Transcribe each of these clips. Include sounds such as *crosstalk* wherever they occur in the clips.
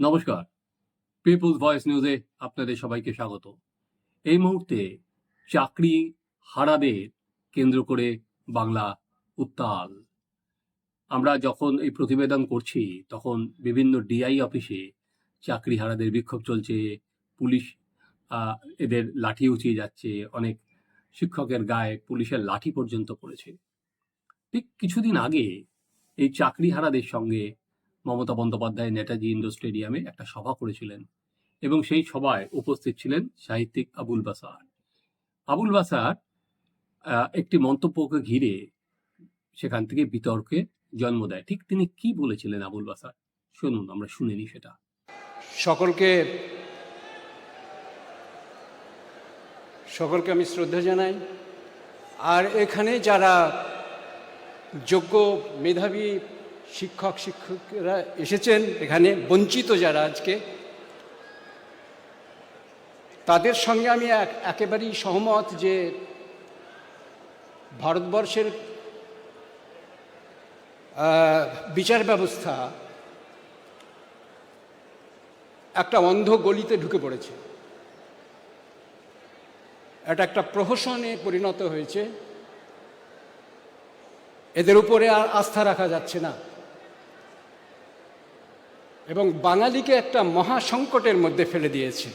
নমস্কার। People's voice নিউজে আপনাদের সবাইকে স্বাগত। এই মুহূর্তে চাকরি হারাদের কেন্দ্র করে বাংলা উত্তাল। আমরা যখন এই প্রতিবেদন করছি, তখন বিভিন্ন ডিআই অফিসে চাকরি হারাদের বিক্ষোভ চলছে, পুলিশ এদের লাঠি উঁচিয়ে যাচ্ছে, অনেক শিক্ষকের গায়ে পুলিশের লাঠি পর্যন্ত পড়েছে। ঠিক কিছুদিন আগে এই চাকরি হারাদের সঙ্গে মমতা বন্দ্যোপাধ্যায় নেতাজি ইন্ডোর স্টেডিয়ামে একটা সভা করেছিলেন এবং সেই সভায় উপস্থিত ছিলেন সাহিত্যিক আবুল বাসার। আবুল বাসার একটি মন্তব্যকে ঘিরে সেখান থেকে বিতর্কে জন্ম দেয়। ঠিক তিনি কি বলেছিলেন আবুল বাসার? শুনুন, আমরা শুনে নিই সেটা। সকলকে সকলকে আমি শ্রদ্ধা জানাই। আর এখানে যারা যোগ্য মেধাবী শিক্ষক, শিক্ষকরা এসেছেন এখানে, বঞ্চিত যারা আজকে। তাদের সঙ্গে আমি এক, একেবারেই সহমত যে ভারতবর্ষের বিচার ব্যবস্থা একটা অন্ধ গলিতে ঢুকে পড়েছে। এটা একটা প্রহসনে পরিণত হয়েছে। এদের উপরে আর আস্থা রাখা যাচ্ছে না। এবং বাঙালিকে একটা মহা সংকটের মধ্যে ফেলে দিয়েছে।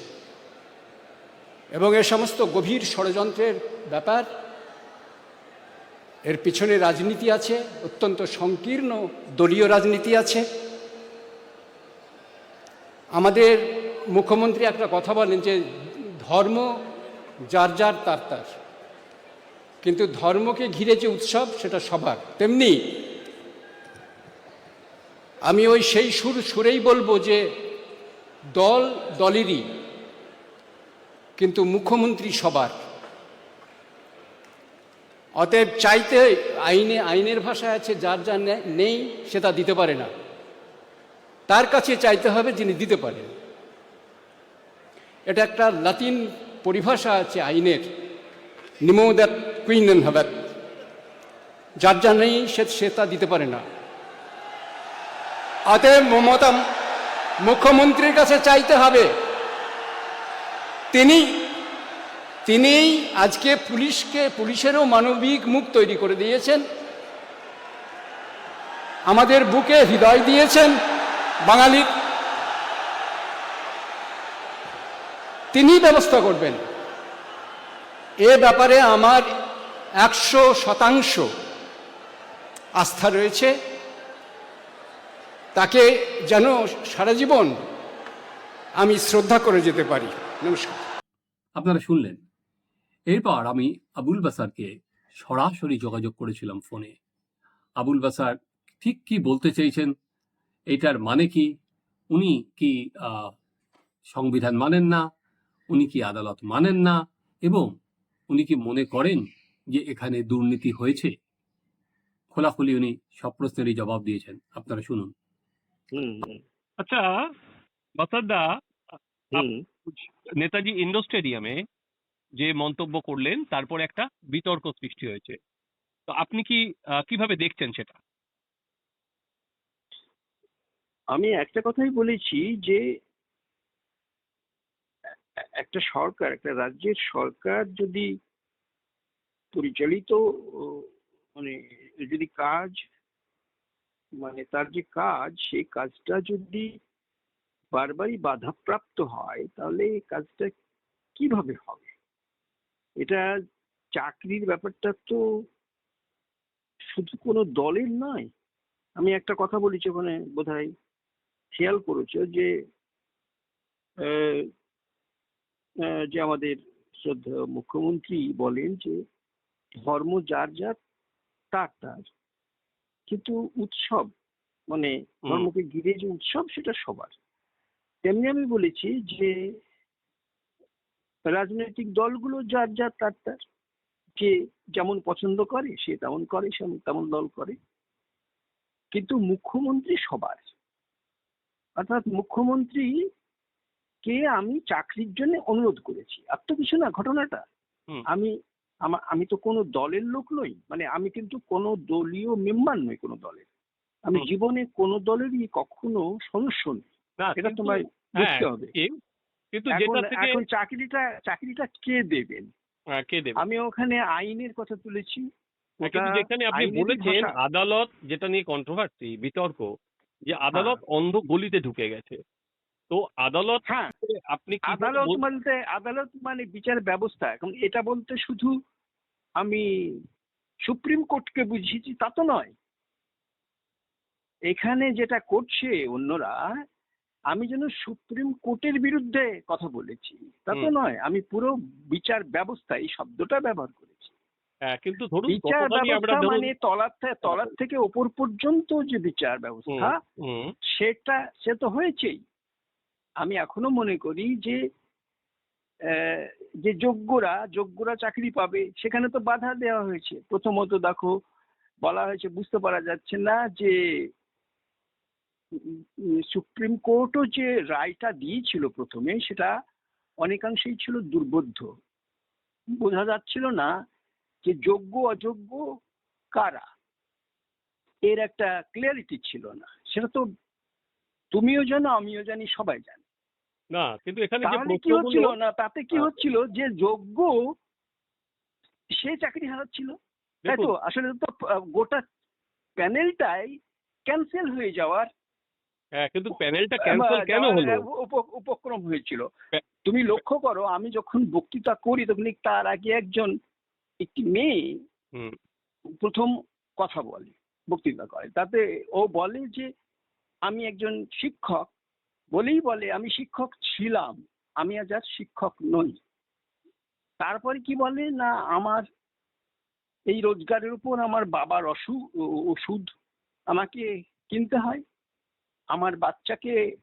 এবং এ সমস্ত গভীর ষড়যন্ত্রের ব্যাপার, এর পিছনে রাজনীতি আছে, অত্যন্ত সংকীর্ণ দলীয় রাজনীতি আছে। আমাদের মুখ্যমন্ত্রী একটা কথা বলেন যে, ধর্ম যার যার তার তার। কিন্তু ধর্মকে ঘিরে যে উৎসব, সেটা সবার। তেমনি আমি ওই সেই সুর সুরেই বলব যে দল দলেরই, কিন্তু মুখ্যমন্ত্রী সবার। অতএব চাইতে আইনে, আইনের ভাষায় আছে, যার যা নেই, সে তা দিতে পারে না। তার কাছে চাইতে হবে যিনি দিতে পারেন। এটা একটা লাতিন পরিভাষা আছে আইনের। নিমোদাত কুইনেন হবেত যার যা নেই, সে সে তা দিতে পারে না। অতএব মমতা মুখ্যমন্ত্রীর কাছে চাইতে হবে। তিনি, তিনিই আজকে পুলিশকে, পুলিশেরও মানবিক মুখ তৈরি করে দিয়েছেন। আমাদের বুকে হৃদয় দিয়েছেন বাঙালির তিনি ব্যবস্থা করবেন। এ ব্যাপারে আমার একশো শতাংশ আস্থা রয়েছে। তাকে যেন সারা জীবন আমি শ্রদ্ধা করে যেতে পারি। নমস্কার। আপনারা শুনলেন। এরপর আমি আবুল বাসারকে সরাসরি যোগাযোগ করেছিলাম ফোনে। আবুল বাসার ঠিক কি বলতে চেয়েছেন, এটার মানে কি, উনি কি সংবিধান মানেন না, উনি কি আদালত মানেন না, এবং উনি কি মনে করেন যে এখানে দুর্নীতি হয়েছে? খোলাখুলি উনি সব প্রশ্নেরই জবাব দিয়েছেন। আপনারা শুনুন। আচ্ছা বাসাদা নেতাজি ইন্ডোর স্টেডিয়ামে যে মন্তব্য করলেন তারপর একটা বিতর্ক সৃষ্টি হয়েছে। তো আপনি কি কীভাবে দেখছেন সেটা? আমি একটা কথাই বলেছি যে একটা সরকার একটা রাজ্যের সরকার যদি পরিচালিত মানে যদি কাজ মানে তার যে কাজ, সেই কাজটা যদি বারবারই বাধাপ্রাপ্ত হয়, তাহলে এই কাজটা কীভাবে হবে? এটা চাকরির ব্যাপারটা তো শুধু কোনো দলের নয়। আমি একটা কথা বলেছি ওখানে বোধহয়, খেয়াল করেছ যে যে আমাদের শ্রদ্ধা মুখ্যমন্ত্রী বলেন যে, ধর্ম যার যার, তার তার। কিন্তু উৎসব মানে ধর্মকে ঘিরে যে উৎসব সেটা সবার। তেমনি আমি বলেছি যে রাজনৈতিক দলগুলো যার যার তার তার যে যেমন পছন্দ করে সে তেমন করে সে তেমন দল করে। কিন্তু মুখ্যমন্ত্রী সবার। অর্থাৎ মুখ্যমন্ত্রী কে আমি চাকরির জন্য অনুরোধ করেছি। আর তো কিছু না ঘটনাটা। আমি আমা তো কোনো দলের লোক নই মানে আমি কিন্তু কোনো দলীয় মেম্বার নই কোনো দলের। আমি জীবনে কোনো দলেরই কখনো সদস্য নই। এটা তোমায় হ্যাঁ, বুঝতে হবে। কিন্তু এখন চাকরিটা চাকরিটা কে দেবেন? হ্যাঁ, কে দেবে আমি ওখানে আইনের কথা তুলেছি। হ্যাঁ, যেখানে আপনি বলেছেন আদালত যেটা নিয়ে কন্ট্রোভার্সি বিতর্ক যে আদালত অন্ধ গলিতে ঢুকে গেছে। তো আদালত হ্যাঁ। আপনি আদালত বল- বলতে আদালত মানে বিচার ব্যবস্থা। এখন এটা বলতে শুধু আমি সুপ্রিম কোর্টকে বুঝিয়েছি তা তো নয়। এখানে যেটা করছে অন্যরা আমি যেন সুপ্রিম কোর্টের বিরুদ্ধে কথা বলেছি তা তো নয়। আমি পুরো বিচার ব্যবস্থা এই শব্দটা ব্যবহার করেছি। হ্যাঁ, কিন্তু ধরুন বিচার ব্যবস্থা মানে তলার থেকে তলার থেকে ওপর পর্যন্ত যে বিচার ব্যবস্থা সেটা সে তো হয়েছেই। আমি এখনও মনে করি যে যে যোগ্যরা যোগ্যরা চাকরি পাবে, সেখানে তো বাধা দেওয়া হয়েছে। প্রথমত দেখো, বলা হয়েছে, বুঝতে পারা যাচ্ছে না যে সুপ্রিম কোর্টও যে রায়টা দিয়েছিল প্রথমে, সেটা অনেকাংশেই ছিল দুর্বোধ্য। বোঝা যাচ্ছিল না যে যোগ্য, অযোগ্য কারা? এর একটা ক্লিয়ারিটি ছিল না। সেটা তো তুমিও জানো, আমিও জানি, সবাই জানি। না কিন্তু এখানে যে কি হচ্ছিল? না তাতে কি হ্যাঁ। হচ্ছিল যে যোগ্য সে চাকরি হারাচ্ছিল? তাই তো? আসলে তো গোটা প্যানেলটাই ক্যান্সেল হয়ে যাওয়ার হ্যাঁ কিন্তু প্যানেলটা ক্যান্সেল কেন হলো? উপক্রম হয়েছিল। তুমি লক্ষ্য করো আমি যখন বক্তৃতা করি তখন তার আগে একজন একটি মেয়ে হুম, প্রথম কথা বলে বক্তৃতা করে। তাতে ও বলে যে আমি একজন শিক্ষক বলেই বলে আমি শিক্ষক ছিলাম আমি আজ আর শিক্ষক নই। তারপরে কি বলে? না আমার এই রোজগারের উপর আমার বাবার অসু ওষুধ আমাকে কিনতে হয়। আমার বাচ্চাকে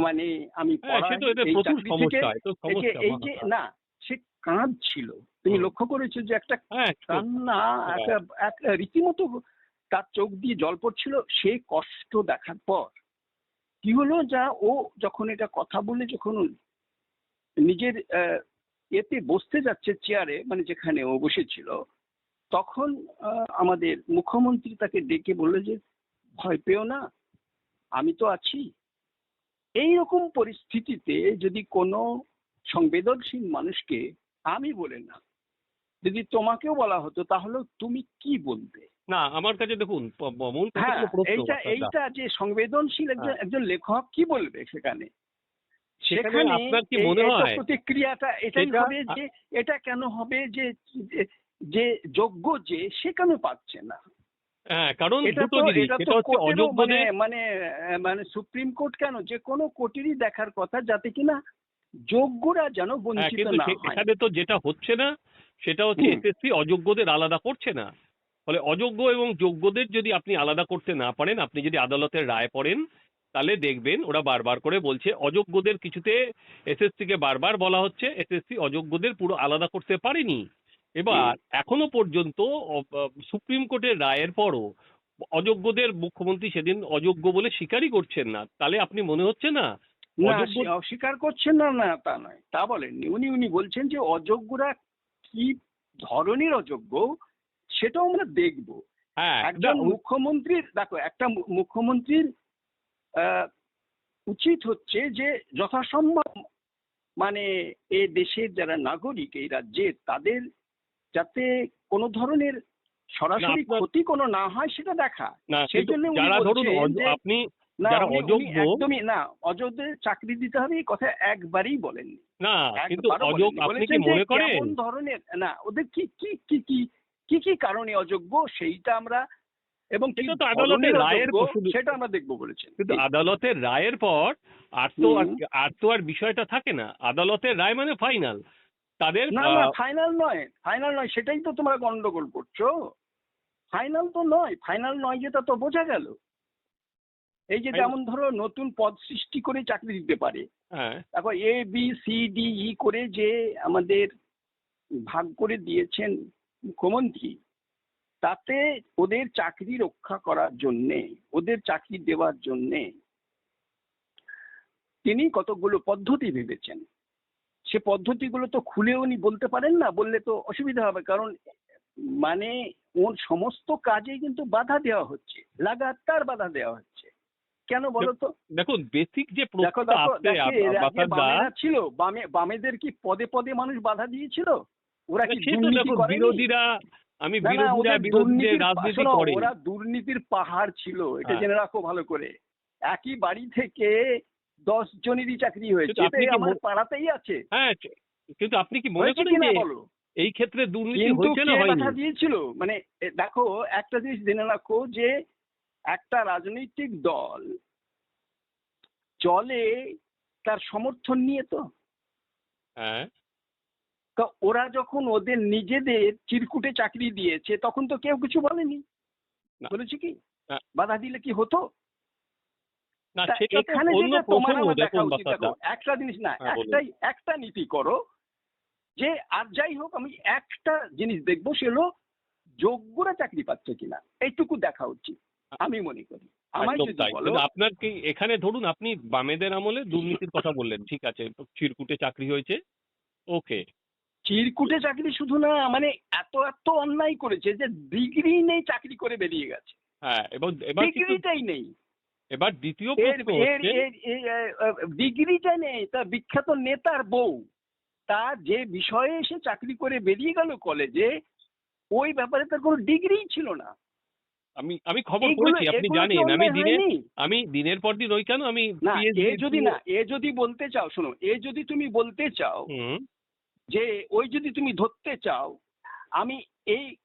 মানে আমি হ্যাঁ সে এই যে। না সে কাঁদছিল। তুমি লক্ষ্য করেছ যে একটা হ্যাঁ একটু। কান্না একটা রীতিমতো তার চোখ দিয়ে জল পড়ছিল সেই কষ্ট দেখার পর। কি হলো? যা ও যখন এটা কথা বলে যখন নিজের এতে বসতে যাচ্ছে চেয়ারে মানে যেখানে ও বসেছিল, তখন আমাদের মুখ্যমন্ত্রী তাকে ডেকে বলল যে, ভয় পেও না, আমি তো আছি। এই রকম পরিস্থিতিতে যদি কোনো সংবেদনশীল মানুষকে আমি বলে না, যদি তোমাকেও বলা হতো তাহলে তুমি কি বলবে? না আমার কাছে দেখুন মূল হ্যাঁ এইটা এইটা যে সংবেদনশীল একজন হ্যাঁ। একজন লেখক কি বলবে সেখানে? সেখানে আপনার কি মনে হয়? প্রতিক্রিয়াটা এটাই হবে যে এটা কেন হবে যে যে- যোগ্য যে সে কেন পাচ্ছে না? হ্যাঁ কারণ এটা দুটো তো জিনিস এটা হচ্ছে মানে অযোগ্যদের মানে আহ, মানে সুপ্রিম কোর্ট কেন? যে কোনো কোর্টেরই দেখার কথা যাতে কিনা যোগ্যরা যেন হ্যাঁ বঞ্চিত না হয়। এখানে তো যেটা হচ্ছে না সেটা হচ্ছে। এসএসসি অযোগ্যদের আলাদা করছে না। ফলে অযোগ্য এবং যোগ্যদের যদি আপনি আলাদা করতে না পারেন আপনি যদি আদালতের রায় পড়েন তাহলে দেখবেন ওরা বারবার করে বলছে অযোগ্যদের কিছুতে এসএসসি কে বারবার বলা হচ্ছে এসএসসি অযোগ্যদের পুরো আলাদা করতে পারেনি। এবার এখনও পর্যন্ত সুপ্রিম কোর্টের রায়ের পরও অযোগ্যদের মুখ্যমন্ত্রী সেদিন অযোগ্য বলে স্বীকারই করছেন না। তাহলে আপনি মনে হচ্ছে না অস্বীকার করছেন না না তা নয়। তা বলেননি। উনি উনি বলছেন যে অযোগ্যরা কি ধরনের অযোগ্য? সেটাও আমরা দেখব। হ্যাঁ একজন মুখ্যমন্ত্রীর দেখো একটা মুখ্যমন্ত্রীর উচিত হচ্ছে যে যথাসম্ভব মানে এ দেশের যারা নাগরিক এই রাজ্যের তাদের যাতে কোনো ধরনের সরাসরি ক্ষতি কোনো না হয় সেটা দেখা। সেই জন্য যারা ধরুন আপনি না যারা উনি- উনি অযোগ্য- একদমই না অযোগ্যদের চাকরি দিতে হবে এই কথা একবারই বলেননি। না কিন্তু একবারও আপনি কি মনে করেন? ধরনের না ওদের কি কি কি কি কি কি কারণে অযোগ্য সেইটা আমরা এবং সেটা তো আদালতের রায়ের সেটা আমরা দেখব বলেছেন। কিন্তু আদালতের রায়ের পর আর তো আর আর তো আর বিষয়টা থাকে না। আদালতের রায় মানে ফাইনাল। তাদের না না ফাইনাল নয় ফাইনাল নয় সেটাই তো তোমরা গন্ডগোল করছ। ফাইনাল তো নয় ফাইনাল নয় যেটা তো বোঝা গেল। এই যে যেমন ধরো নতুন পদ সৃষ্টি করে চাকরি দিতে পারে। হ্যাঁ। তারপর A B C D E করে যে আমাদের ভাগ করে দিয়েছেন মুখ্যমন্ত্রী তাতে ওদের চাকরি রক্ষা করার জন্যে ওদের চাকরি দেওয়ার জন্যে তিনি কতগুলো পদ্ধতি ভেবেছেন। সে পদ্ধতিগুলো তো খুলে উনি বলতে পারেন না বললে তো অসুবিধা হবে কারণ মানে ওর সমস্ত কাজে কিন্তু বাধা দেওয়া হচ্ছে লাগাতার বাধা দেওয়া হচ্ছে। কেন বলো তো? দেখুন বেসিক যে ছিল বামে বামেদের কি পদে পদে মানুষ বাধা দিয়েছিল? ওরা কি দুর্নীতি বিরোধীরা আমি বিরোধীরা দুর্নীতির রাজনীতি করে ওরা দুর্নীতির পাহাড় ছিল এটা হ্যাঁ। জেনে রাখো ভালো করে। একই বাড়ি থেকে দশ জনেরই চাকরি হয়েছে কি আমার মনে- পাড়াতেই আছে। হ্যাঁ কিন্তু আপনি কি মনে করেন যে এই ক্ষেত্রে দুর্নীতি হয়েছে না হয়নি? বাধা দিয়েছিল? মানে দেখো একটা জিনিস জেনে রাখো যে একটা রাজনৈতিক দল চলে তার সমর্থন নিয়ে তো। হ্যাঁ। তা ওরা যখন ওদের নিজেদের চিরকুটে চাকরি দিয়েছে তখন তো কেউ কিছু বলেনি। বলেছে কি? বাধা দিলে কি হতো? না তা সেটা তো এখানে যেটা তোমার আমার দেখা উচিত দেখো একটা জিনিস না হ্যাঁ, একটাই একটা নীতি করো যে আর যাই হোক আমি একটা জিনিস দেখব সে হলো যোগ্যরা চাকরি পাচ্ছে কিনা। এইটুকু দেখা উচিত আমি মনে করি। আপনার কি এখানে ধরুন আপনি বামেদের আমলে দুর্নীতির কথা বললেন। ঠিক আছে চিরকুটে চাকরি হয়েছে। ওকে। চিরকুটে চাকরি শুধু না মানে এত এত অন্যায় করেছে যে ডিগ্রি নেই চাকরি করে বেরিয়ে গেছে। হ্যাঁ এবং ডিগ্রিটাই নেই। এবার দ্বিতীয় ডিগ্রিটা নেই তার বিখ্যাত নেতার বউ তার যে বিষয়ে এসে চাকরি করে বেরিয়ে গেল কলেজে ওই ব্যাপারে তার কোনো ডিগ্রিই ছিল না। আমি আমি খবর করেছি আপনি জানেন আমি দিনে আমি দিনের পর দিন ওই কেন আমি এ যদি না এ যদি বলতে চাও শোনো এ যদি তুমি বলতে চাও যে ওই যদি তুমি ধরতে চাও আমি এই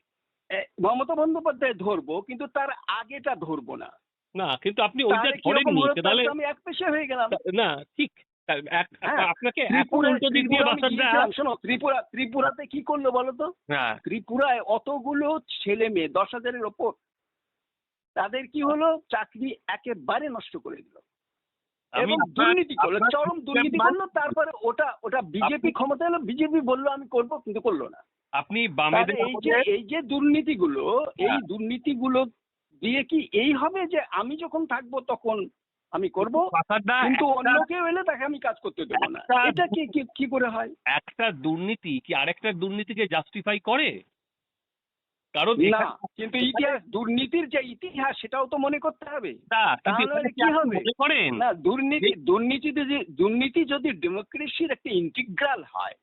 মমতা বন্দ্যোপাধ্যায় ধরবো কিন্তু তার আগেটা ধরবো না। না কিন্তু আপনি ওইটা ধরেননি তাহলে আমি এক পেশে হয়ে গেলাম। না ঠিক। হ্যাঁ, আপনাকে এখন উল্টো দিক দিয়ে গিয়েছিলাম, শোনো ত্রিপুরা ত্রিপুরাতে কি করল বলো তো? হ্যাঁ ত্রিপুরায় অতগুলো ছেলে মেয়ে দশ হাজারের ওপর তাদের কি হলো? চাকরি একেবারে নষ্ট করে দিল। আমি দুর্নীতি করল চরম দুর্নীতি করল তারপরে ওটা ওটা বিজেপি ক্ষমতা এলো বিজেপি বলল আমি করব কিন্তু করল না। আপনি বামেদের এই যে এই যে দুর্নীতিগুলো এই হ্যাঁ। দুর্নীতিগুলো দিয়ে কি এই হবে যে আমি যখন থাকব তখন আমি করব? কিন্তু অন্য কেউ এলে তাকে আমি কাজ করতে দেবো না। এটা কি কি- কি করে হয়? একটা দুর্নীতি কি আরেকটা দুর্নীতিকে জাস্টিফাই করে? কারণ কিন্তু ইতিহাস দুর্নীতির যে ইতিহাস সেটাও তো মনে করতে হবে। তাহলে কি হবে? না দুর্নীতি দুর্নীতিতে যে দুর্নীতি যদি ডেমোক্রেসির একটা ইন্টিগ্রাল হয়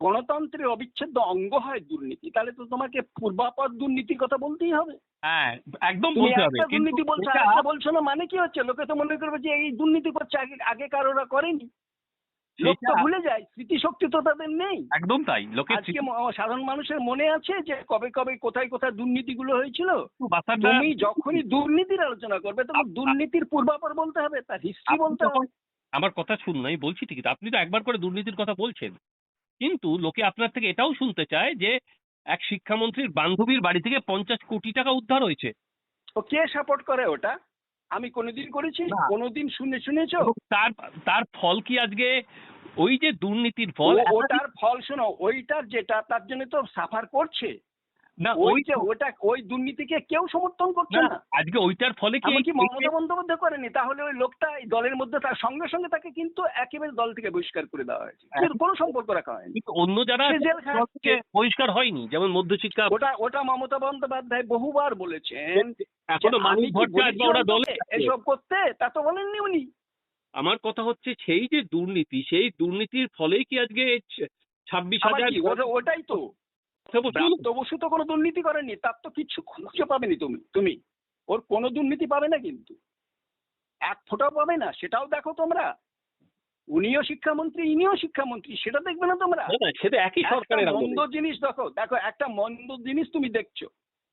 গণতন্ত্রের অবিচ্ছেদ্য অঙ্গ হয় দুর্নীতি তাহলে তো তোমাকে পূর্বাপর দুর্নীতির কথা বলতেই হবে। হ্যাঁ একদম বলতে হবে। দুর্নীতি বলছো বলছো না মানে কি হচ্ছে? লোকে তো মনে করবে যে এই দুর্নীতি করছে আগে আগে কারোরা করেনি। লোক তো ভুলে যায় স্মৃতিশক্তি তো তাদের নেই। একদম তাই লোকে আজকে সাধারণ মানুষের মনে আছে যে কবে কবে কোথায় কোথায় দুর্নীতিগুলো হয়েছিল? তুমি যখনই দুর্নীতির আলোচনা করবে তখন দুর্নীতির পূর্বাপর বলতে হবে তার হিস্ট্রি বলতে হবে। আমার কথা শুনুন আমি বলছি ঠিকই তো, আপনি তো একবার করে দুর্নীতির কথা বলছেন। কিন্তু লোকে আপনার থেকে এটাও শুনতে চায় যে এক শিক্ষামন্ত্রীর বান্ধবীর বাড়ি থেকে পঞ্চাশ কোটি টাকা উদ্ধার হয়েছে। তো কে সাপোর্ট করে ওটা? আমি কোনোদিন করেছি কোনোদিন শুনে শুনেছো? তার তার ফল কি আজকে? ওই যে দুর্নীতির ফল? ওটার ফল শোনো ওইটার যেটা তার জন্য তো সাফার করছে। না ওই যে ওটা ওই দুর্নীতিকে কেউ সমর্থন করছে না আজকে ওইটার ফলে কি এই- মমতা বন্দ্যোপাধ্যায় করেনি। তাহলে ওই লোকটা দলের মধ্যে তার সঙ্গে সঙ্গে তাকে কিন্তু একেবারে দল থেকে বহিষ্কার করে দেওয়া হয়েছে। কোনো সম্পর্ক রাখা হয়নি। অন্য যারা বহিষ্কার হয়নি। যেমন মধ্যশিক্ষা ওটা ওটা মমতা বন্দ্যোপাধ্যায় বহুবার বলেছেন এখনও যে মানুষ ভট্টাচার্য ওরা দলে এসব করতে? তা তো বলেননি উনি। আমার কথা হচ্ছে সেই যে দুর্নীতি সেই দুর্নীতির ফলেই কি আজকে ছাব্বিশ হাজার ওটা- ওটাই তো। বসু তো কোনো দুর্নীতি করেনি। তার তো কিছু খুঁজে পাবেনি তুমি তুমি। ওর কোনো দুর্নীতি পাবে না কিন্তু। এক ফোঁটাও পাবে না। সেটাও দেখো তোমরা। উনিও শিক্ষামন্ত্রী ইনিও শিক্ষামন্ত্রী সেটা দেখবে না তোমরা। সেটা একই সরকারের মন্দ জিনিস দেখো দেখো একটা মন্দ জিনিস তুমি দেখছ।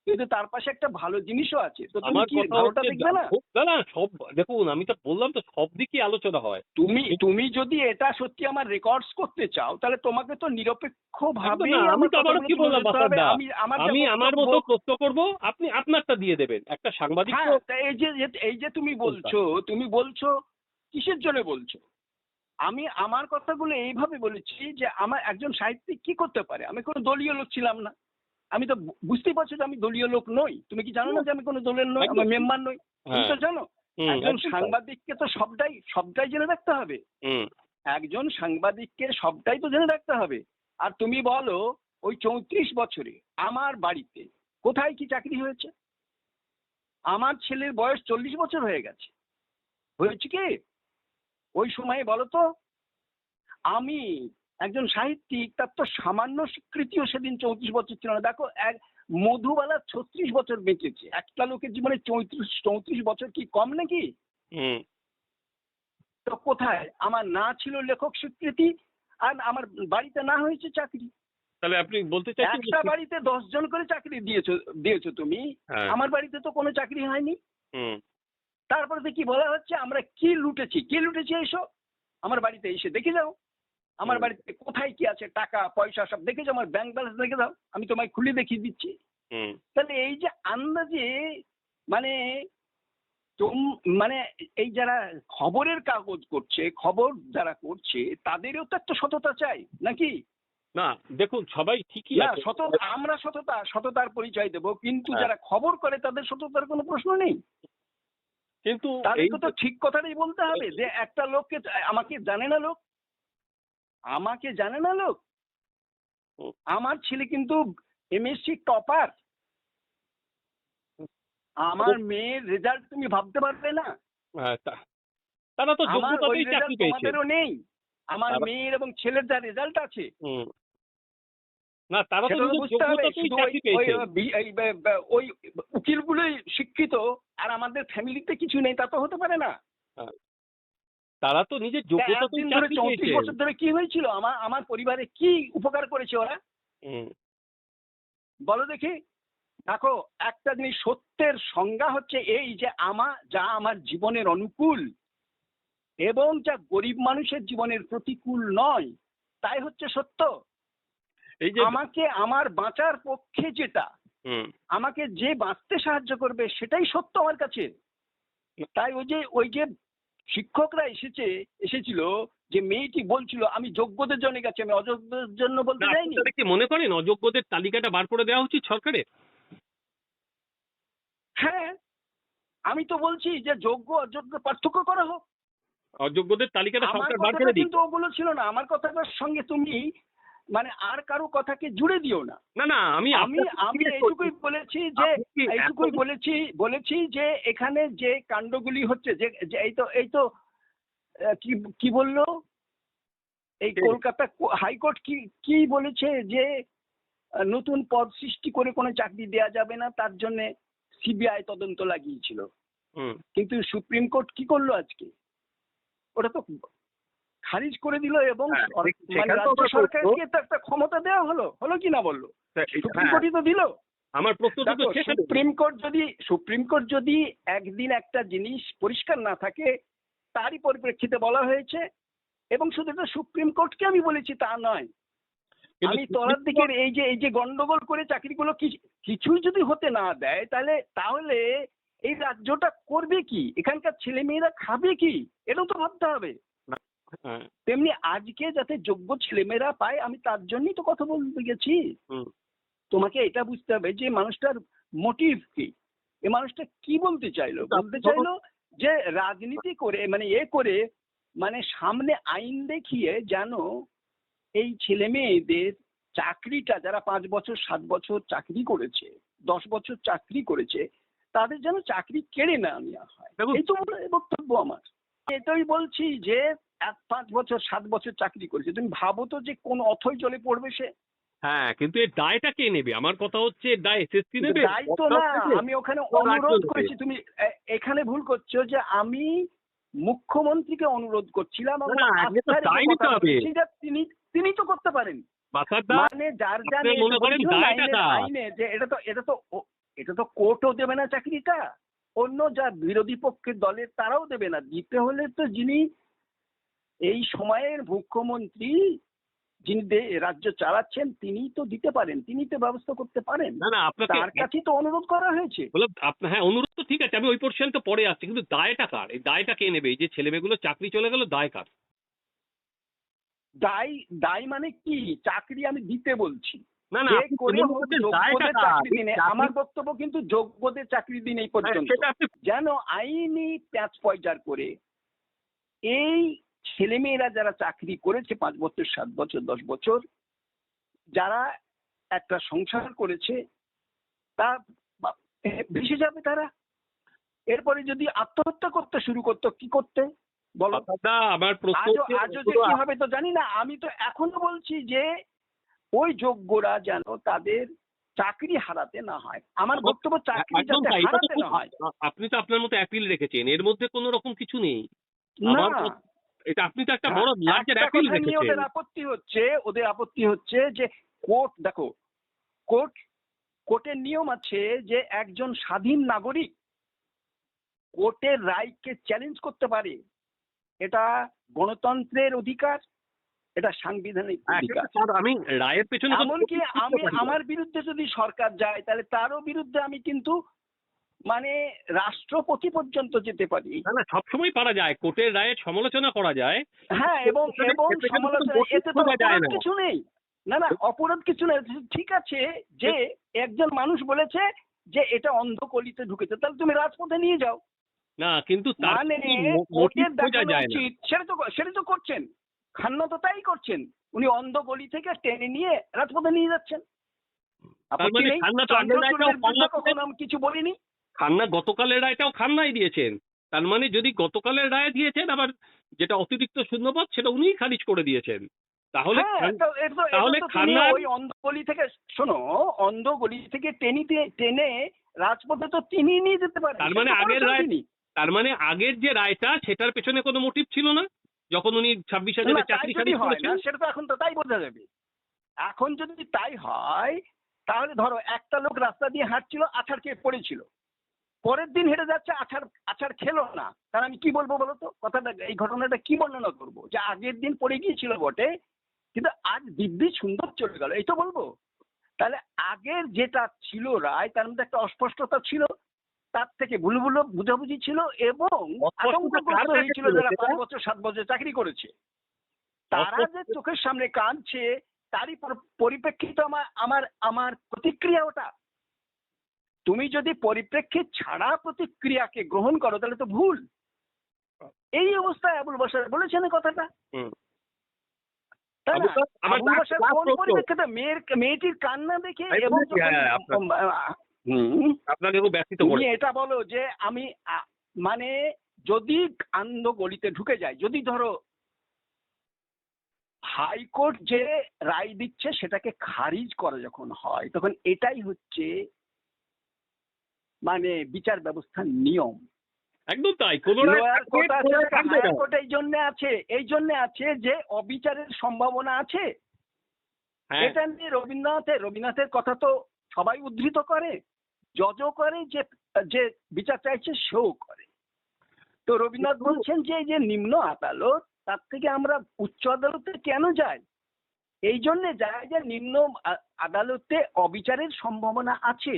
কিন্তু তার পাশে একটা ভালো জিনিসও আছে। তো তুমি কি ভালোটা দেখবে না? না না সব দেখুন আমি তো বললাম তো সব দিকই আলোচনা হয়। তুমি তুমি যদি এটা সত্যি আমার রেকর্ডস করতে চাও তাহলে তোমাকে তো নিরপেক্ষ ভাবে আমি তো আবারও কি বললাম আমি আমার আমি আমার মতো প্রশ্ন করব আপনি আপনারটা দিয়ে দেবেন। একটা সাংবাদিক হ্যাঁ এই যে যে- এই যে তুমি বলছো তুমি বলছো কিসের জন্য বলছো? আমি আমার কথাগুলো এইভাবে বলেছি যে আমার একজন সাহিত্যিক কি করতে পারে? আমি কোনো দলীয় লোক ছিলাম না। আমি তো বুঝতেই পারছ যে আমি দলীয় লোক নই। তুমি কি জানো না যে আমি কোনো দলের নই আমার মেম্বার নই? তুমি হ্যাঁ তো জানো একজন সাংবাদিককে তো সবটাই সবটাই জেনে রাখতে হবে। একজন সাংবাদিককে সবটাই তো জেনে রাখতে হবে। আর তুমি বলো ওই চৌত্রিশ বছরে আমার বাড়িতে কোথায় কি চাকরি হয়েছে? আমার ছেলের বয়স চল্লিশ বছর হয়ে গেছে। হয়েছে কি? ওই সময়ে বলো তো আমি একজন সাহিত্যিক তার তো সামান্য স্বীকৃতিও সেদিন চৌত্রিশ বছর ছিল না। দেখো এক মধুবালা ছত্রিশ বছর বেঁচেছে। একটা লোকের জীবনে চৌত্রিশ চৌত্রিশ বছর কি কম নাকি? তো কোথায়? আমার না ছিল লেখক স্বীকৃতি আর আমার বাড়িতে না হয়েছে চাকরি। তাহলে আপনি বলতে চাইছেন একটা বাড়িতে দশ জন করে চাকরি দিয়েছ দিয়েছ তুমি। হ্যাঁ। আমার বাড়িতে তো কোনো চাকরি হয়নি। তারপরে কি বলা হচ্ছে আমরা কি লুটেছি? কি লুটেছি এসো? আমার বাড়িতে এসে দেখে যাও। আমার বাড়িতে কোথায় কি আছে টাকা পয়সা সব দেখে যাও আমার ব্যাংক ব্যালেন্স দেখে দাও। আমি তোমায় খুলে দেখিয়ে দিচ্ছি। তাহলে এই যে আন্দাজে মানে মানে এই যারা খবরের কাগজ করছে খবর যারা করছে তাদেরও তো একটা সততা চাই নাকি? না দেখুন সবাই ঠিকই না সততা আমরা সততা সততার পরিচয় দেব কিন্তু হ্যাঁ। যারা খবর করে তাদের সততার কোনো প্রশ্ন নেই। কিন্তু তাদেরকে তো ঠিক কথাটাই বলতে হবে যে একটা লোককে আমাকে জানে না লোক আমাকে জানে না লোক? আমার ছেলে কিন্তু এমএসসি টপার আমার মেয়ের রেজাল্ট তুমি ভাবতে পারবে না। হ্যাঁ, তারা তো যোগ্যতাতেই চাকরি পেয়েছে। নেই। আমার মেয়ের এবং ছেলের যা রেজাল্ট আছে। না তারা তো যোগ্যতাতেই চাকরি পেয়েছে। ওই উকিলগুলোই শিক্ষিত আর আমাদের ফ্যামিলিতে কিছু নেই তা তো হতে পারে না। তারা তো নিজের তা যোগ্যতাতেই ধরে চৌত্রিশ বছর ধরে কি হয়েছিল? আমার আমার পরিবারে কি উপকার করেছে ওরা? বলো দেখি। দেখো একটা জিনিস সত্যের সংজ্ঞা হচ্ছে এই যে যা আমার জীবনের অনুকূল এবং যা গরিব মানুষের জীবনের প্রতিকূল নয় তাই হচ্ছে সত্য। এই যে আমাকে আমার বাঁচার পক্ষে যেটা আমাকে যে বাঁচতে সাহায্য করবে সেটাই সত্য আমার কাছে। তাই ওই যে ওই যে শিক্ষকরা এসেছে এসেছিল যে মেয়েটি বলছিল আমি যোগ্যদের জন্য গেছি আমি অযোগ্যদের জন্য বলতে যাইনি? কি মনে করেন? অযোগ্যদের তালিকাটা বার করে দেওয়া উচিত সরকারের? হ্যাঁ আমি তো বলছি যে যোগ্য অযোগ্য পার্থক্য করা হোক। অযোগ্যদের তালিকাটা সরকার বার করে দিক। কিন্তু ওগুলো ছিল না আমার কথাটার সঙ্গে তুমি মানে আর কারও কথাকে জুড়ে দিও না। না না আমি আমি আমি এইটুকুই বলেছি। যে এইটুকুই বলেছি বলেছি যে এখানে যে কাণ্ডগুলি হচ্ছে যে এই তো এই তো কি কি বলল? এই কলকাতা হাইকোর্ট কি কি বলেছে যে নতুন পদ সৃষ্টি করে কোনো চাকরি দেয়া যাবে না তার জন্য সিবিআই তদন্ত লাগিয়েছিল। হুম, কিন্তু সুপ্রিম কোর্ট কি করল আজকে? ওটা তো খারিজ করে দিল এবং হ্যাঁ, রাজ্য সরকারকে তো একটা ক্ষমতা দেওয়া হলো। হলো কি না বলল? সুপ্রিম হ্যাঁ, কোর্টই তো দিল। আমার প্রশ্ন তো সুপ্রিম কোর্ট যদি সুপ্রিম কোর্ট যদি একদিন একটা জিনিস পরিষ্কার না থাকে তারই পরিপ্রেক্ষিতে বলা হয়েছে এবং শুধু এটা সুপ্রিম কোর্টকে আমি বলেছি তা নয়। আমি তলার দিকের এই যে এই যে গন্ডগোল করে চাকরিগুলো কিছুই যদি হতে না দেয় তাহলে তাহলে এই রাজ্যটা করবে কি? এখানকার ছেলে মেয়েরা খাবে কি? এটাও তো ভাবতে হবে। হ্যাঁ, তেমনি আজকে যাতে যোগ্য ছেলেমেয়েরা পায় আমি তার জন্যই তো কথা বলতে গেছি। তোমাকে এটা বুঝতে হবে যে মানুষটার মোটিভ কি। এ মানুষটা কি বলতে চাইলো? বলতে চাইলো যে রাজনীতি করে মানে এ করে মানে সামনে আইন দেখিয়ে যেন এই ছেলে মেয়েদের চাকরিটা যারা পাঁচ বছর সাত বছর চাকরি করেছে দশ বছর চাকরি করেছে তাদের যেন চাকরি কেড়ে না নেওয়া হয়। এই তো বক্তব্য আমার। এটাই বলছি যে এক পাঁচ বছর সাত বছর চাকরি করেছে। তুমি ভাবো তো যে কোন অথই জলে পড়বে সে। হ্যাঁ কিন্তু এর দায়টা কে নেবে? আমার কথা হচ্ছে এর দায় এসএসসি নেবে? দায়িত্ব না আমি ওখানে অনুরোধ করেছি। তুমি এখানে ভুল করছ যে আমি মুখ্যমন্ত্রীকে অনুরোধ করছিলাম তো দায় তিনি তিনি তো করতে পারেন। মানে যার যা আপনি নেই, মনে করেন বলছি না, দায়টা আইনে- যে এটা তো এটা তো এটা তো কোর্টও দেবে না চাকরিটা। অন্য যা বিরোধী পক্ষের দলের তারাও দেবে না। দিতে হলে তো যিনি এই সময়ের মুখ্যমন্ত্রী যিনি রাজ্য চালাচ্ছেন তিনি তো দিতে পারেন তিনি তো ব্যবস্থা করতে পারেন। না না আপনাকে তার কাছেই তো অনুরোধ করা হয়েছে। বলে আপনার হ্যাঁ অনুরোধ তো ঠিক আছে আমি ওই পোর্শন তো পরে আসছি কিন্তু দায়টা কার? এই দায়টা কে নেবে? এই যে ছেলেমেয়েগুলো চাকরি চলে গেল দায় কার? দায় দায় মানে কি? চাকরি আমি দিতে বলছি। না না আপনি আমার বক্তব্য কিন্তু যোগ্যদের চাকরি দিন এই হ্যাঁ, পর্যন্ত। যেন আইনি প্যাঁচ পয়জার করে এই ছেলেমেয়েরা যারা চাকরি করেছে পাঁচ বছর সাত বছর দশ বছর যারা একটা সংসার করেছে তা ভেসে যাবে তারা। এরপরে যদি আত্মহত্যা করতে শুরু করতো কি করতে? বলো। আমার প্রশ্ন আজও যে কি হবে তো জানি না। আমি তো এখনও বলছি যে ওই যোগ্যরা যেন তাদের চাকরি হারাতে না হয়। আমার আমার- বক্তব্য চাকরি যাতে হারাতে না হয়। আপনি তো আপনার মতো অ্যাপিল রেখেছেন। এর মধ্যে কোনো রকম কিছু নেই। না। আমার এটা আপনি তো একটা বড় লার্জের অ্যাপিল রেখেছেন ওদের আপত্তি হচ্ছে ওদের আপত্তি হচ্ছে যে কোর্ট দেখো কোর্ট কোর্টের নিয়ম আছে যে একজন স্বাধীন নাগরিক কোর্টের রায়কে চ্যালেঞ্জ করতে পারে এটা গণতন্ত্রের অধিকার এটা সাংবিধানিক হ্যাঁ, অধিকার আমি রায়ের পেছনে এমনকি আমি। আমার বিরুদ্ধে যদি সরকার যায় তাহলে তারও বিরুদ্ধে আমি কিন্তু মানে রাষ্ট্রপতি পর্যন্ত যেতে পারি। না না সবসময় পারা যায় কোর্টের রায়ের সমালোচনা করা যায়। হ্যাঁ এবং এবং সমালোচনা এতে তো অপরাধ কিছু নেই। না না অপরাধ কিছু নেই। ঠিক আছে যে একজন মানুষ বলেছে যে এটা অন্ধকলিতে ঢুকেছে তাহলে তুমি রাজপথে নিয়ে যাও। না কিন্তু মানে সেটা তো সেটা তো করছেন। খান্না তো তাই করছেন। উনি অন্ধগলি থেকে টেনে নিয়ে রাজপথে নিয়ে যাচ্ছেন। আপত্তি মানে নেই। কিছু বলিনি। খান্না গতকালের রায়টাও খান্নাই দিয়েছেন। তার মানে যদি গতকালের রায় দিয়েছেন আবার যেটা অতিরিক্ত শূন্যপদ সেটা উনিই খারিজ করে দিয়েছেন। তাহলে হ্যাঁ তাহলে খান্নার- ওই অন্ধগলি থেকে শোনো অন্ধগলি থেকে টেনিতে টেনে রাজপথে তো তিনি নিয়ে যেতে পারেন। তার মানে আগের রায়- তার মানে আগের যে রায়টা সেটার পেছনে কোনো মোটিভ ছিল না? যখন উনি ছাব্বিশ হাজারের চাকরি খারিজ হয় করেছেন? সেটা তো এখন তো তাই বোঝা যাবে। এখন যদি তাই হয় তাহলে ধরো একটা লোক রাস্তা দিয়ে হাঁটছিল আছাড় খেয়ে পড়েছিল। পরের দিন হেঁটে যাচ্ছে আছাড় আছাড় খেলো না। তাহলে আমি কি বলব বলো তো? কথাটা এই ঘটনাটা কি বর্ণনা করব? যে আগের দিন পড়ে গিয়েছিল বটে কিন্তু আজ দিব্যি সুন্দর চলে গেল। এই তো বলব। তাহলে আগের যেটা ছিল রায় তার মধ্যে একটা অস্পষ্টতা ছিল তার থেকে ভুল ভুল বুঝাবুঝি ছিল এবং আতঙ্কগ্রস্ত হয়েছিল যারা পাঁচ বছর সাত বছর চাকরি করেছে। তারা যে চোখের সামনে কাঁদছে তারই পর- পরিপ্রেক্ষিত আমার আমার আমার প্রতিক্রিয়া ওটা। তুমি যদি পরিপ্রেক্ষিত ছাড়া প্রতিক্রিয়াকে গ্রহণ করো তাহলে তো ভুল। এই অবস্থায় আবুল বাসার বলেছেন কথাটা। মেয়েটির কান্না দেখে এবং বুঝেছি, হ্যাঁ, তুমি এটা বলো যে আমি মানে যদি আন্দ গলিতে ঢুকে যায় যদি ধরো হাইকোর্ট যে রায় দিচ্ছে সেটাকে খারিজ করা যখন হয় তখন এটাই হচ্ছে মানে বিচার ব্যবস্থার নিয়ম। একদম তাই কোন এই জন্য আছে এই জন্য আছে যে অবিচারের সম্ভাবনা আছে। হ্যাঁ। এটা নিয়ে রবীন্দ্রনাথের রবীন্দ্রনাথের কথা তো সবাই উদ্ধৃত করে। জজও করে যে যে বিচার চাইছে সেও করে। তো রবীন্দ্রনাথ বলছেন যে যে নিম্ন আদালত তার থেকে আমরা উচ্চ আদালতে কেন যাই? এই জন্য যায় যে নিম্ন আদালতে অবিচারের সম্ভাবনা আছে।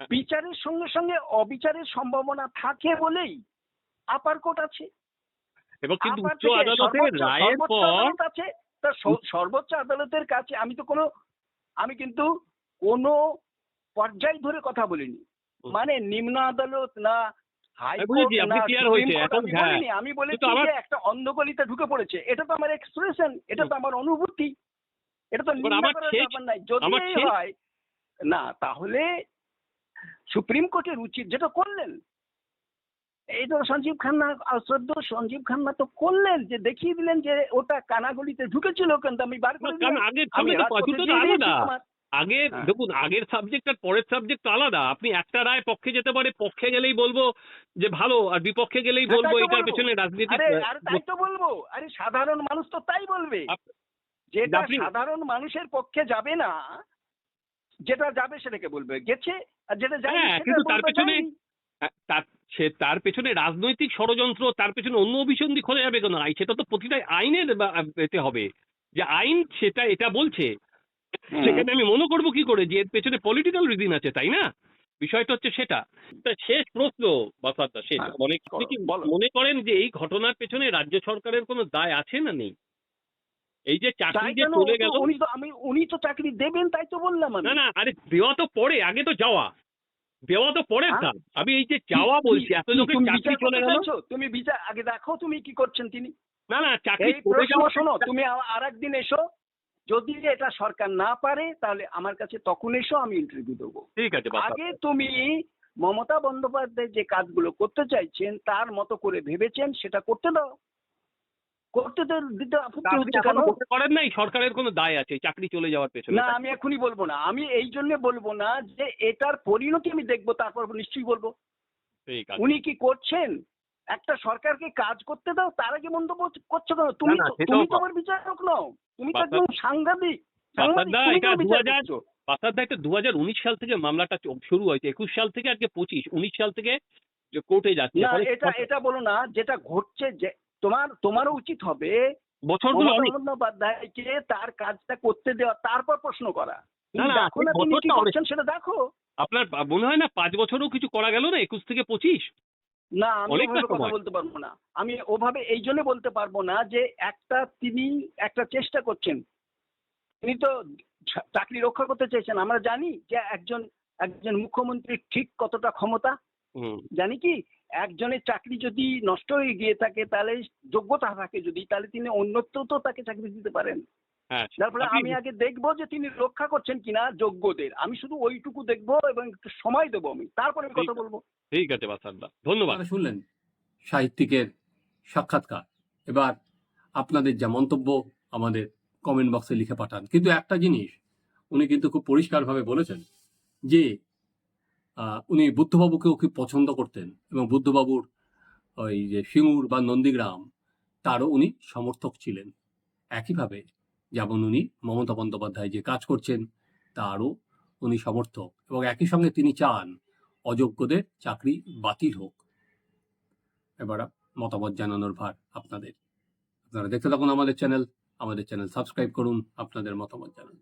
*laughs* বিচারের সঙ্গে সঙ্গে অবিচারের সম্ভাবনা থাকে বলেই আপার কোর্ট আছে। এবং কিন্তু উচ্চ আদালতের সর্বোচ্চ- রায়ের পর আছে তা স- সর্বোচ্চ আদালতের কাছে আমি তো কোনো আমি কিন্তু কোনো পর্যায় ধরে কথা বলিনি। মানে নিম্ন আদালত না আমি হ্যাঁ। বলেছি যে একটা অন্ধগলিতে ঢুকে পড়েছে। এটা তো আমার এক্সপ্রেশন এটা তো আমার অনুভূতি। এটা তো নিন্দা করার ব্যাপার নাই। যদি হয় না তাহলে সুপ্রিম কোর্টের উচিত যেটা করলেন এই তো সঞ্জীব খান্না শ্রদ্ধ সঞ্জীব খান্না তো করলেন যে দেখিয়ে দিলেন যে ওটা কানাগলিতে ঢুকেছিল কিন্তু আমি বার করে। আগে হ্যাঁ। দেখুন আগের সাবজেক্ট আর পরের সাবজেক্ট আলাদা আপনি একটা রায় পক্ষে যেতে পারে পক্ষে গেলেই বলব যে ভালো আর বিপক্ষে গেলেই হ্যাঁ, বলব এটার। পেছনে রাজনীতি আরে আরে তাই তো বলব আরে সাধারণ মানুষ তো তাই বলবে যেটা সাধারণ মানুষের পক্ষে যাবে না যেটা যাবে সেটাকে বলবে। গেছে আর যেটা যায়নি হ্যাঁ, কিন্তু তার পেছনে- হ্যাঁ, তার সে তার পেছনে রাজনৈতিক ষড়যন্ত্র তার পেছনে অন্য অভিসন্ধি খোঁজা যাবে কেন? আই সেটা তো প্রতিটা আইনের এতে হবে। যে আইন সেটা এটা বলছে সেখানে আমি মনে করব কি করে? যে এর পেছনে পলিটিক্যাল রিজন আছে তাই না? বিষয়টা হচ্ছে সেটা। শেষ প্রশ্ন বাসাদা শেষ। হ্যাঁ, অনেক কি বলো। মনে করেন যে এই ঘটনার পেছনে রাজ্য সরকারের কোনো দায় আছে না নেই? এই যে চাকরি যে চলে গেল। উনি তো আমি উনি তো চাকরি দেবেন তাই তো বললাম আমি। না না আরে দেওয়া তো পরে আগে তো যাওয়া। দেওয়া তো পরের হ্যাঁ? আমি এই যে যাওয়া বলছি এত লোকের চাকরি চলে গেল। তুমি বিচার আগে দেখো তুমি কি করছেন তিনি। না না চাকরি যাওয়া শোনো তুমি আর একদিন এসো। যদি এটা সরকার না পারে তাহলে আমার কাছে তখন এসো আমি ইন্টারভিউ দেবো। ঠিক আছে আগে তুমি মমতা বন্দ্যোপাধ্যায় যে কাজগুলো করতে চাইছেন তার মতো করে ভেবেছেন সেটা করতে দাও। করতে তো দিতে আপত্তি হচ্ছে কেন? পারেন নাই? সরকারের কোনো দায় আছে চাকরি চলে যাওয়ার পেছনে। না আমি এখনই বলব না। আমি এই জন্য বলব না যে এটার পরিণতি আমি দেখব তারপর নিশ্চয়ই বলব। উনি কি করছেন? একটা সরকারকে কাজ করতে দাও তার আগে মন্তব্য করছ কেন? তুমি তুমি তোমার বিচারক নও। তুমি তো একদম সাংঘাতিক সাংঘাতিক এটা কেন বিচার 2000 করছ? পাতার এটা দু হাজার উনিশ সাল থেকে মামলাটা শুরু হয়েছে একুশ সাল থেকে আজকে পঁচিশ উনিশ সাল থেকে কোর্টে যাচ্ছে। এটা এটা বলো না যেটা ঘটছে তোমার তোমারও উচিত হবে বছরগুলো বন্দ্যোপাধ্যায়কে তার কাজটা করতে দেওয়া তারপর প্রশ্ন করা। সেটা দেখো। আপনার মনে হয় না পাঁচ বছরও কিছু করা গেল না একুশ থেকে পঁচিশ? না আমি কথা বলতে পারব না। আমি ওভাবে এই জন্য বলতে পারব না যে একটা তিনি একটা চেষ্টা করছেন। তিনি তো চাকরি রক্ষা করতে চেয়েছেন। আমরা জানি যে একজন একজন মুখ্যমন্ত্রীর ঠিক কতটা ক্ষমতা জানি কি একজনের চাকরি যদি নষ্ট হয়ে গিয়ে থাকে তাহলে যোগ্যতা থাকে যদি তাহলে তিনি অন্যত্র তো তাকে চাকরি দিতে পারেন। হ্যাঁ যার ফলে আমি আগে দেখব যে তিনি রক্ষা করছেন কিনা যোগ্যদের। আমি শুধু ওইটুকু দেখব এবং একটু সময় দেবো আমি। তারপরে কথা বলব। ঠিক আছে বাসারদা ধন্যবাদ। শুনলেন সাহিত্যিকের সাক্ষাৎকার। এবার আপনাদের যা মন্তব্য আমাদের কমেন্ট বক্সে লিখে পাঠান। কিন্তু একটা জিনিস উনি কিন্তু খুব পরিষ্কারভাবে বলেছেন যে উনি বুদ্ধবাবুকেও খুব পছন্দ করতেন এবং বুদ্ধবাবুর ওই যে সিঙ্গুর বা নন্দীগ্রাম, তারও উনি সমর্থক ছিলেন। একইভাবে যেমন উনি মমতা বন্দ্যোপাধ্যায় যে কাজ করছেন, তারও উনি সমর্থক এবং একই সঙ্গে তিনি চান অযোগ্যদের চাকরি বাতিল হোক। এবার মতামত জানানোর ভার আপনাদের। আপনারা দেখতে থাকুন আমাদের চ্যানেল। আমাদের চ্যানেল সাবস্ক্রাইব করুন, আপনাদের মতামত জানান।